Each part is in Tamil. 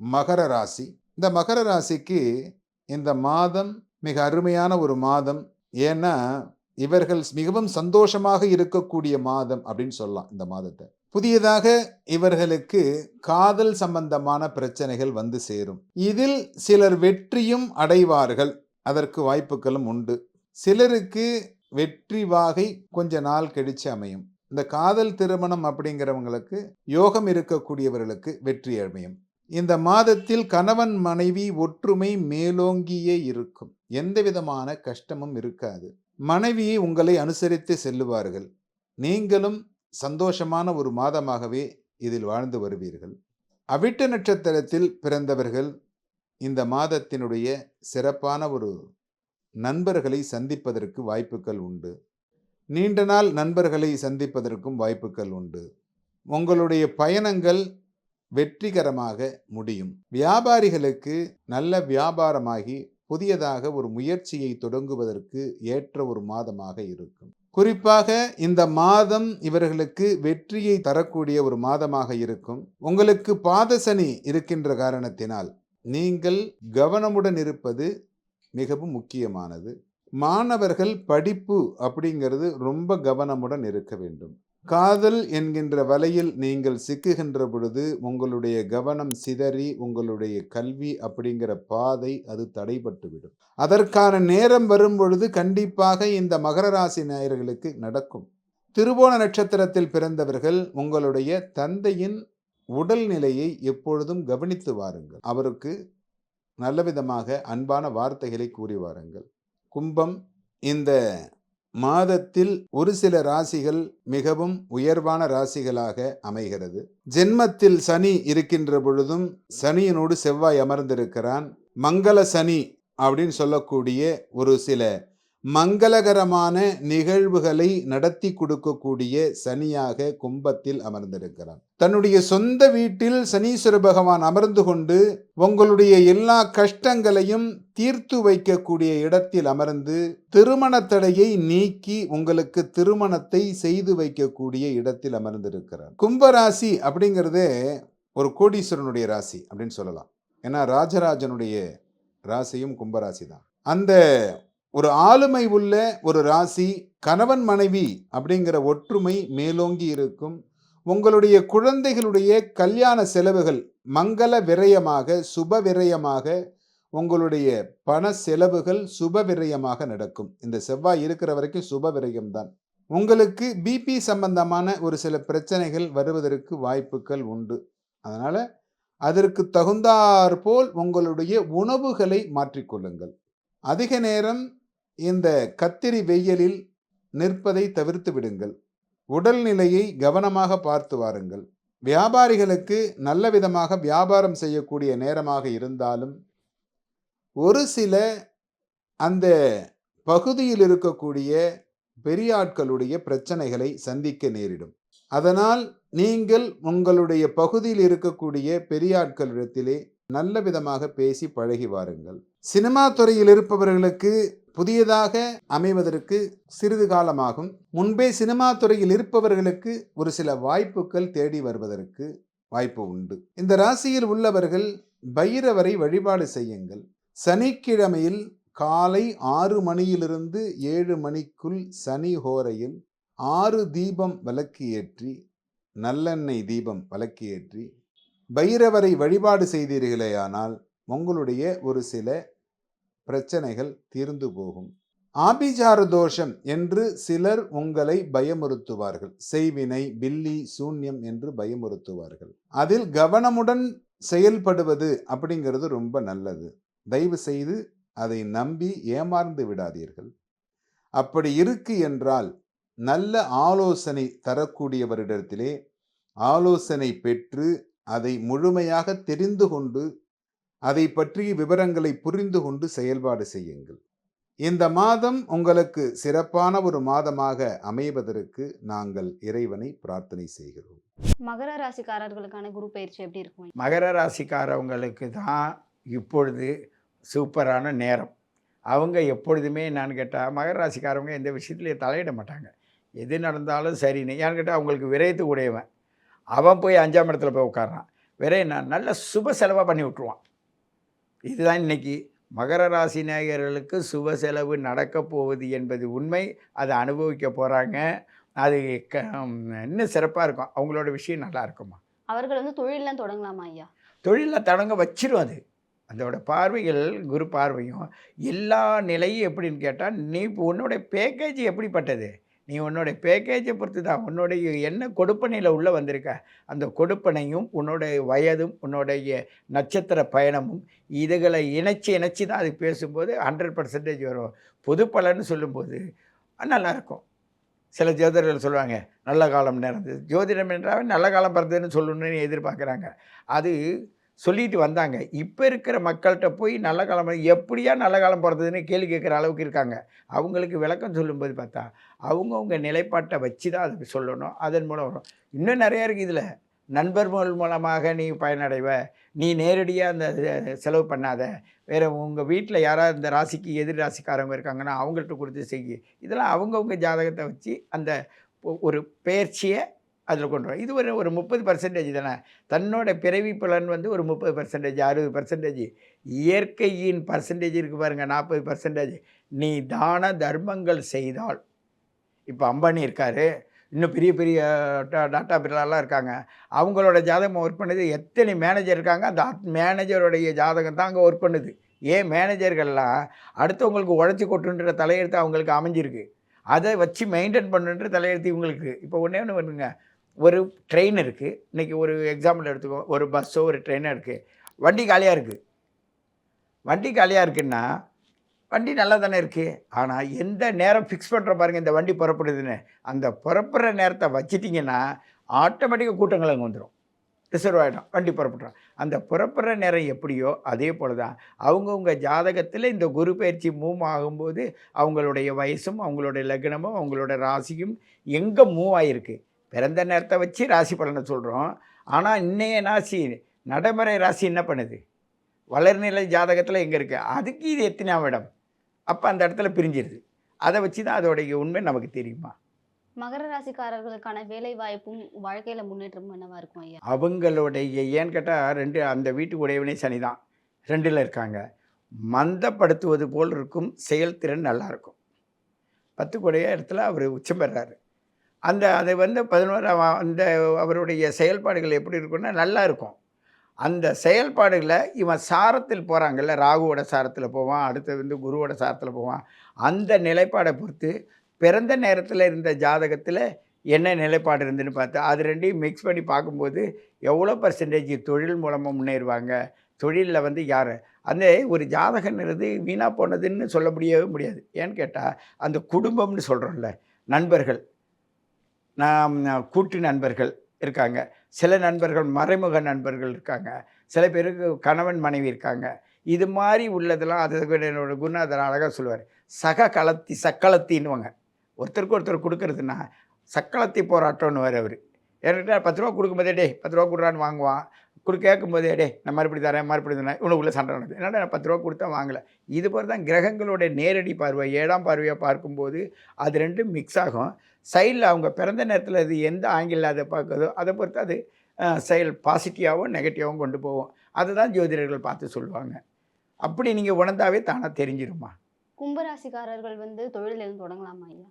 மகர ராசி. இந்த மகர ராசிக்கு இந்த மாதம் மிக அருமையான ஒரு மாதம். ஏன்னா இவர்கள் மிகவும் சந்தோஷமாக இருக்கக்கூடிய மாதம் அப்படின்னு சொல்லலாம் இந்த மாதத்தை. புதியதாக இவர்களுக்கு காதல் சம்பந்தமான பிரச்சனைகள் வந்து சேரும். இதில் சிலர் வெற்றியும் அடைவார்கள். அதற்கு வாய்ப்புகளும் உண்டு. சிலருக்கு வெற்றி வாகை கொஞ்ச நாள் கழிச்சு அமையும். இந்த காதல் திருமணம் அப்படிங்கிறவங்களுக்கு யோகம் இருக்கக்கூடியவர்களுக்கு வெற்றி அமையும். இந்த மாதத்தில் கணவன் மனைவி ஒற்றுமை மேலோங்கியே இருக்கும். எந்த விதமான கஷ்டமும் இருக்காது. மனைவி உங்களை அனுசரித்து செல்லுவார்கள். நீங்களும் சந்தோஷமான ஒரு மாதமாகவே இதில் வாழ்ந்து வருவீர்கள். அவிட்ட நட்சத்திரத்தில் பிறந்தவர்கள் இந்த மாதத்தினுடைய சிறப்பான ஒரு நண்பர்களை சந்திப்பதற்கு வாய்ப்புகள் உண்டு. நீண்ட நாள் நண்பர்களை சந்திப்பதற்கும் வாய்ப்புகள் உண்டு. உங்களுடைய பயணங்கள் வெற்றிகரமாக முடியும். வியாபாரிகளுக்கு நல்ல வியாபாரமாகி புதியதாக ஒரு முயற்சியை தொடங்குவதற்கு ஏற்ற ஒரு மாதமாக இருக்கும். குறிப்பாக இந்த மாதம் இவர்களுக்கு வெற்றியை தரக்கூடிய ஒரு மாதமாக இருக்கும். உங்களுக்கு பாதசனி இருக்கின்ற காரணத்தினால் நீங்கள் கவனமுடன் இருப்பது மிகவும் முக்கியமானது. மாணவர்கள் படிப்பு அப்படிங்கிறது ரொம்ப கவனமுடன் இருக்க வேண்டும். காதல் என்கின்ற வலையில் நீங்கள் சிக்குகின்ற பொழுது உங்களுடைய கவனம் சிதறி உங்களுடைய கல்வி அப்படிங்கிற பாதை அது தடைபட்டுவிடும். அதற்கான நேரம் வரும் பொழுது கண்டிப்பாக இந்த மகர ராசி நேயர்களுக்கு நடக்கும். திருவோண நட்சத்திரத்தில் பிறந்தவர்கள் உங்களுடைய தந்தையின் உடல்நிலையை எப்பொழுதும் கவனித்து வாருங்கள். அவருக்கு நல்லவிதமாக அன்பான வார்த்தைகளை கூறி வாருங்கள். கும்பம் இந்த மாதத்தில் ஒரு சில ராசிகள் மிகவும் உயர்வான ராசிகளாக அமைகிறது. ஜென்மத்தில் சனி இருக்கின்ற பொழுதும் சனியினோடு செவ்வாய் அமர்ந்திருக்கிறான். மங்கள சனி அப்படின்னு சொல்லக்கூடிய ஒரு சில மங்களகரமான நிகழ்வுகளை நடத்தி கொடுக்கக்கூடிய சனியாக கும்பத்தில் அமர்ந்திருக்கிறார். தன்னுடைய சொந்த வீட்டில் சனீஸ்வர பகவான் அமர்ந்து கொண்டு உங்களுடைய எல்லா கஷ்டங்களையும் தீர்த்து வைக்கக்கூடிய இடத்தில் அமர்ந்து திருமண தடையை நீக்கி உங்களுக்கு திருமணத்தை செய்து வைக்கக்கூடிய இடத்தில் அமர்ந்திருக்கிறார். கும்பராசி அப்படிங்கிறதே ஒரு கோடீஸ்வரனுடைய ராசி அப்படின்னு சொல்லலாம். ஏன்னா ராஜராஜனுடைய ராசியும் கும்பராசி தான். அந்த ஒரு ஆளுமை உள்ள ஒரு ராசி கணவன் மனைவி அப்படிங்கிற ஒற்றுமை மேலோங்கி இருக்கும். உங்களுடைய குழந்தைகளுடைய கல்யாண செலவுகள் மங்கள விரயமாக சுப விரயமாக உங்களுடைய பண செலவுகள் சுப விரயமாக நடக்கும். இந்த செவ்வாய் இருக்கிற வரைக்கும் சுப விரயம்தான். உங்களுக்கு பிபி சம்பந்தமான ஒரு சில பிரச்சனைகள் வருவதற்கு வாய்ப்புகள் உண்டு. அதனால் அதற்கு தகுந்தாற்போல் உங்களுடைய உணவுகளை மாற்றிக்கொள்ளுங்கள். அதிக நேரம் இந்த கத்திரி வெயிலில் நிற்பதை தவிர்த்து விடுங்கள். உடல்நிலையை கவனமாக பார்த்து வாருங்கள். வியாபாரிகளுக்கு நல்ல விதமாக வியாபாரம் செய்யக்கூடிய நேரமாக இருந்தாலும் ஒரு சில அந்த பகுதியில் இருக்கக்கூடிய பெரியாட்களுடைய பிரச்சனைகளை சந்திக்க நேரிடும். அதனால் நீங்கள் உங்களுடைய பகுதியில் இருக்கக்கூடிய பெரியாட்களிடத்திலே நல்ல விதமாக பேசி பழகி வாருங்கள். சினிமா துறையில் இருப்பவர்களுக்கு புதியதாக அமைவதற்கு சிறிது காலமாகும். முன்பே சினிமா துறையில் இருப்பவர்களுக்கு ஒரு சில வாய்ப்புகள் தேடி வருவதற்கு வாய்ப்பு உண்டு. இந்த ராசியில் உள்ளவர்கள் பைரவரை வழிபாடு செய்யுங்கள். சனிக்கிழமையில் காலை ஆறு மணியிலிருந்து ஏழு மணிக்குள் சனி ஹோரையில் ஆறு தீபம் விளக்கு ஏற்றி நல்லெண்ணெய் தீபம் விளக்கு ஏற்றி பைரவரை வழிபாடு செய்தீர்களேயானால் உங்களுடைய ஒரு சில பிரச்சனைகள் தீர்ந்து போகும். ஆபிசார தோஷம் என்று சிலர் உங்களை பயமுறுத்துவார்கள். செய்வினை பில்லி சூன்யம் என்று பயமுறுத்துவார்கள். அதில் கவனமுடன் செயல்படுவது அப்படிங்கிறது ரொம்ப நல்லது. தயவு செய்து அதை நம்பி ஏமாந்து விடாதீர்கள். அப்படி இருக்கு என்றால் நல்ல ஆலோசனை தரக்கூடியவரிடத்திலே ஆலோசனை பெற்று அதை முழுமையாக தெரிந்து கொண்டு அதை பற்றிய விவரங்களை புரிந்து கொண்டு செயல்பாடு செய்யுங்கள். இந்த மாதம் உங்களுக்கு சிறப்பான ஒரு மாதமாக அமைவதற்கு நாங்கள் இறைவனை பிரார்த்தனை செய்கிறோம். மகர ராசிக்காரர்களுக்கான குரு பயிற்சி எப்படி இருக்கும்? மகர ராசிக்காரவங்களுக்கு தான் இப்பொழுது சூப்பரான நேரம். அவங்க எப்பொழுதுமே என்னன்னு கேட்டால் மகர ராசிக்காரவங்க எந்த விஷயத்துலையும் தலையிட மாட்டாங்க. எது நடந்தாலும் சரின்னு ஏன்னு கேட்டால் அவங்களுக்கு விரயத்து உடையவன். அவன் போய் அஞ்சாம் இடத்துல போய் உட்காரான் வேற என்ன? நல்ல சுப செலவாக பண்ணி விட்ருவான் இதுதான் இன்னைக்கு மகர ராசி நேயர்களுக்கு சுப செலவு நடக்க போகுது என்பது உண்மை. அதை அனுபவிக்க போகிறாங்க அது க இன்னும் சிறப்பாக இருக்கும். அவங்களோட விஷயம் நல்லா இருக்குமா? அவர்கள் வந்து தொழிலெல்லாம் தொடங்கலாமா ஐயா? தொழிலில் தொடங்க வச்சிரும் அது. அதோட பார்வைகள் குரு பார்வையும் எல்லா நிலையும் எப்படின்னு கேட்டால் நீ இப்போ உன்னோட பேக்கேஜ் எப்படிப்பட்டது? நீ உன்னோட பேக்கேஜை பொறுத்து தான் உன்னுடைய என்ன கொடுப்பனையில் உள்ளே வந்திருக்க அந்த கொடுப்பனையும் உன்னுடைய வயதும் உன்னுடைய நட்சத்திர பயணமும் இதுகளை இணைச்சி இணைச்சி தான் அது பேசும்போது ஹண்ட்ரட் பர்சன்டேஜ் வரும். பொது பலன்னு சொல்லும்போது நல்லாயிருக்கும். சில ஜோதிடர்கள் சொல்லுவாங்க நல்ல காலம் நேர்ந்தது. ஜோதிடம் என்றால் நல்ல காலம் பிறந்ததுன்னு சொல்லணும்னு எதிர்பார்க்குறாங்க. அது சொல்லிட்டு வந்தாங்க. இப்போ இருக்கிற மக்கள்கிட்ட போய் நல்ல காலம் எப்படியா நல்ல காலம் பிறந்ததுன்னு கேள்வி கேட்குற அளவுக்கு இருக்காங்க. அவங்களுக்கு விளக்கம் சொல்லும்போது பார்த்தா அவங்கவுங்க நிலைப்பாட்டை வச்சு தான் அதை சொல்லணும். அதன் மூலம் வரும். இன்னும் நிறையா இருக்குது இதில். நண்பர்கள் மூலமாக நீ பயனடைவ. நீ நேரடியாக அந்த செலவு பண்ணாத. வேறு உங்கள் வீட்டில் யாராவது இந்த ராசிக்கு எதிர் ராசிக்காரங்க இருக்காங்கன்னா அவங்கள்ட்ட கொடுத்து செய்ய இதெல்லாம் அவங்கவுங்க ஜாதகத்தை வச்சு அந்த ஒரு பயிற்சியை அதில் கொண்டு வரும் இது ஒரு ஒரு முப்பது பர்சன்டேஜ் தானே? தன்னோட பிறவி பலன் வந்து ஒரு முப்பது பர்சன்டேஜ் அறுபது பர்சன்டேஜ் இயற்கையின் பர்சன்டேஜ் இருக்குது பாருங்கள் நாற்பது பர்சன்டேஜ் நீ தான தர்மங்கள் செய்தால். இப்போ அம்பானி இருக்கார். இன்னும் பெரிய பெரிய டா- டாட்டா பிர்லாலாம் இருக்காங்க. அவங்களோட ஜாதகம் ஒர்க் பண்ணுது. எத்தனை மேனேஜர் இருக்காங்க? அந்த மேனேஜருடைய ஜாதகம் தான் அங்கே ஒர்க் பண்ணுது. ஏன் மேனேஜர்கள்லாம் அடுத்தவங்களுக்கு உழைச்சி கொட்டுன்ற தலையெழுத்து அவங்களுக்கு அமைஞ்சிருக்கு. அதை வச்சு மெயின்டைன் பண்ணுன்ற தலையெழுத்து இவங்களுக்கு. இப்போ ஒன்றே ஒன்று வருங்க ஒரு ட்ரெயின் இருக்குது இன்றைக்கி ஒரு எக்ஸாம்பிள் எடுத்துக்கோ. ஒரு பஸ்ஸோ ஒரு ட்ரெயினோ இருக்குது வண்டி காலியாக இருக்குது வண்டி காலியாக இருக்குன்னா வண்டி நல்லா தானே இருக்குது ஆனால் எந்த நேரம் ஃபிக்ஸ் பண்ணுற பாருங்கள் இந்த வண்டி புறப்படுதுன்னு. அந்த புறப்படுற நேரத்தை வச்சிட்டிங்கன்னா ஆட்டோமேட்டிக்காக கூட்டங்கள் அங்கே வந்துடும் ரிசர்வ் ஆகிடும் வண்டி புறப்படுறோம் அந்த புறப்படுற நேரம் எப்படியோ அதே போல் தான் அவங்கவுங்க ஜாதகத்தில் இந்த குரு பயிற்சி மூவ் ஆகும்போது அவங்களுடைய வயசும் அவங்களுடைய லக்னமும் அவங்களோட ராசியும் எங்கே மூவ் ஆகிருக்கு பிறந்த நேரத்தை வச்சு ராசி பலனை சொல்கிறோம் ஆனால் இன்னைய ராசி நடைமுறை ராசி என்ன பண்ணுது? வளர்நிலை ஜாதகத்தில் எங்கே இருக்குது அதுக்கு இது எத்தனாம் இடம்? அப்போ அந்த இடத்துல பிரிஞ்சிருது. அதை வச்சு தான் அதோடைய உண்மை நமக்கு தெரியுமா? மகர ராசிக்காரர்களுக்கான வேலை வாய்ப்பும் வாழ்க்கையில முன்னேற்றமும் என்னவா இருக்கும் ஐயா? அவங்களுடைய ஏன்னு கேட்டால் ரெண்டு அந்த வீட்டு உடையவனே சனி தான். ரெண்டில் இருக்காங்க. மந்தப்படுத்துவது போல் இருக்கும். செயல்திறன் நல்லா இருக்கும். பத்து கூடைய இடத்துல அவர் உச்சம் பெறாரு. அந்த அதை வந்து பதினோராம் அந்த அவருடைய செயல்பாடுகள் எப்படி இருக்குன்னா நல்லா இருக்கும். அந்த செயல்பாடுகளை இவன் சாரத்தில் போகிறாங்கல்ல ராகுவோட சாரத்தில் போவான் அடுத்தது வந்து குருவோட சாரத்தில் போவான். அந்த நிலைப்பாடை பொறுத்து பிறந்த நேரத்தில் இருந்த ஜாதகத்தில் என்ன நிலைப்பாடு இருந்துன்னு பார்த்து அது ரெண்டையும் மிக்ஸ் பண்ணி பார்க்கும்போது எவ்வளோ பர்சன்டேஜ் தொழில் மூலமாக முன்னேறுவாங்க தொழிலில் வந்து யார்? அந்த ஒரு ஜாதகன்றது வீணாக போனதுன்னு சொல்ல முடியவே முடியாது. ஏன்னு கேட்டால் அந்த குடும்பம்னு சொல்கிறோம்ல நண்பர்கள். நாம் கூட்டு நண்பர்கள் இருக்காங்க. சில நண்பர்கள் மறைமுக நண்பர்கள் இருக்காங்க. சில பேருக்கு கணவன் மனைவி இருக்காங்க. இது மாதிரி உள்ளதெல்லாம் அதுக்கு என்னோட குருநாதர் அழகாக சொல்லுவார். சக கலத்தி சக்களத்தின்னுவாங்க. ஒருத்தருக்கு ஒருத்தர் கொடுக்கறதுன்னா சக்களத்தி போராட்டம்னு வர அவர். ஏன்னா பத்து ரூபா கொடுக்கும்போதே டே பத்து ரூபா கொடுறான்னு வாங்குவான். கொடு கேட்கும்போதே டே நான் மறுபடி தரேன் மறுபடி தரேன். இவனுக்குள்ளே சண்டை நடக்குது. என்னடா நான் பத்து ரூபா கொடுத்தா வாங்கலை. இது போல தான் கிரகங்களோட நேரடி பார்வை ஏழாம் பார்வையாக பார்க்கும்போது அது ரெண்டும் மிக்ஸ் ஆகும். சைடில் அவங்க பிறந்த நேரத்தில் அது எந்த ஆங்கிளில் அதை பார்க்குதோ அதை பொறுத்து அது செயல் பாசிட்டிவாகவும் நெகட்டிவாகவும் கொண்டு போவோம் அதை தான் ஜோதிடர்கள் பார்த்து சொல்லுவாங்க. அப்படி நீங்கள் உணர்ந்தாவே தானாக தெரிஞ்சிருமா? கும்பராசிக்காரர்கள் வந்து தொழில் எதுவும் தொடங்கலாமா ஐயா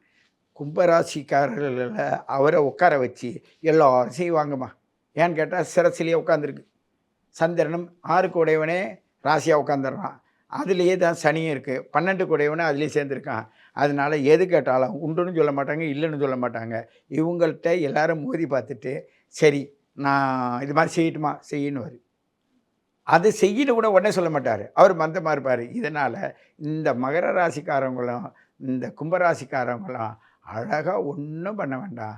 கும்பராசிக்காரர்களை அவரை உட்கார வச்சு எல்லாரும் செய்வாங்கம்மா. ஏன்னு கேட்டால் சிரசிலேயே உட்காந்துருக்கு சந்திரனும் ஆறுக்கு உடையவனே ராசியாக உட்காந்துடுறான் அதுலேயே தான் சனியும் இருக்குது பன்னெண்டு உடையவனே அதுலேயே சேர்ந்துருக்கான். அதனால எது கேட்டாலும் உண்டுன்னு சொல்ல மாட்டாங்க இல்லைன்னு சொல்ல மாட்டாங்க. இவங்கள்ட்ட எல்லாரும் மோதி பார்த்துட்டு சரி நான் இது மாதிரி செய்யட்டுமா? செய்யணும் அது செய்யணும் கூட உடனே சொல்ல மாட்டார். அவர் மந்தமாக இருப்பார். இதனால் இந்த மகர ராசிக்காரங்களும் இந்த கும்பராசிக்காரங்களும் அழகாக ஒன்றும் பண்ண வேண்டாம்.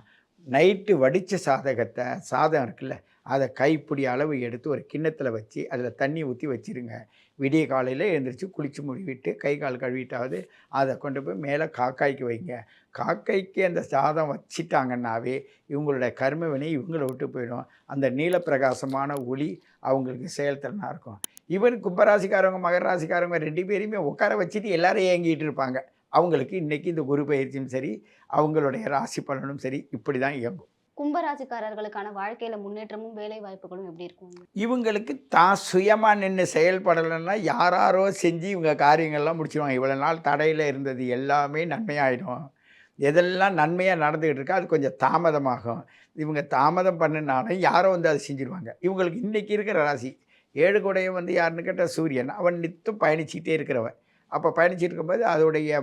நைட்டு வடித்த சாதகத்தை சாதம் இருக்குல்ல அதை கைப்பிடி அளவு எடுத்து ஒரு கிண்ணத்தில் வச்சு அதில் தண்ணி ஊற்றி வச்சுருங்க. விடிய காலையில் எழுந்திரிச்சு குளித்து முடிவிட்டு கை கால் கழுவிட்டாவது அதை கொண்டு போய் மேலே காக்காய்க்கு வைங்க. காக்கைக்கு அந்த சாதம் வச்சிட்டாங்கன்னாவே இவங்களுடைய கர்மவினை இவங்களை விட்டு போயிடும். அந்த நீலப்பிரகாசமான ஒளி அவங்களுக்கு செயல்திறனாக இருக்கும். இவன் கும்பராசிக்காரவங்க மகராசிக்காரவங்க ரெண்டு பேரையுமே உட்கார வச்சுட்டு எல்லோரும் ஏங்கிட்டு இருப்பாங்க. அவங்களுக்கு இன்றைக்கி இந்த குரு பயிற்சியும் சரி அவங்களுடைய ராசி பலனும் சரி இப்படி தான் இயங்கும். கும்பராசிக்காரர்களுக்கான வாழ்க்கையில முன்னேற்றமும் வேலை வாய்ப்புகளும் எப்படி இருக்கும்? இவங்களுக்கு தான் சுயமாக நின்று செயல்படலைன்னா யாராரோ செஞ்சு இவங்க காரியங்கள்லாம் முடிச்சிடுவாங்க இவ்வளோ நாள் தடையில் இருந்தது எல்லாமே நன்மையாயிடும். எதெல்லாம் நன்மையாக நடந்துக்கிட்டு இருக்கோ அது கொஞ்சம் தாமதமாகும். இவங்க தாமதம் பண்ணினாலும் யாரோ வந்து அதை செஞ்சுருவாங்க. இவங்களுக்கு இன்றைக்கி இருக்கிற ராசி ஏழு கூடையும் வந்து யாருன்னு கேட்டால் சூரியன். அவன் நித்தம் பயணிச்சிட்டே இருக்கிறவன். அப்போ பயணிச்சிட்டு இருக்கும்போது அதோடைய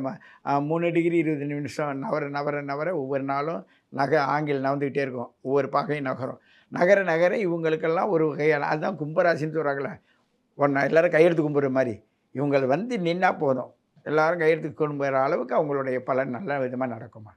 மூணு டிகிரி இருபது நிமிஷம் நவர நவர நவர ஒவ்வொரு நாளும் நகை ஆங்கில் நகர்ந்துக்கிட்டே இருக்கும். ஒவ்வொரு பாகையும் நகரும். நகர நகர இவங்களுக்கெல்லாம் ஒரு வகையான அதுதான் கும்பராசின்னு சொல்கிறாங்களே ஒன்றா எல்லாரும் கையெழுத்து கும்பிட்ற மாதிரி. இவங்க வந்து நின்னா போதும். எல்லாரும் கையெழுத்து கும்பிட்ற அளவுக்கு அவங்களுடைய பலன் நல்ல விதமாக நடக்குமா?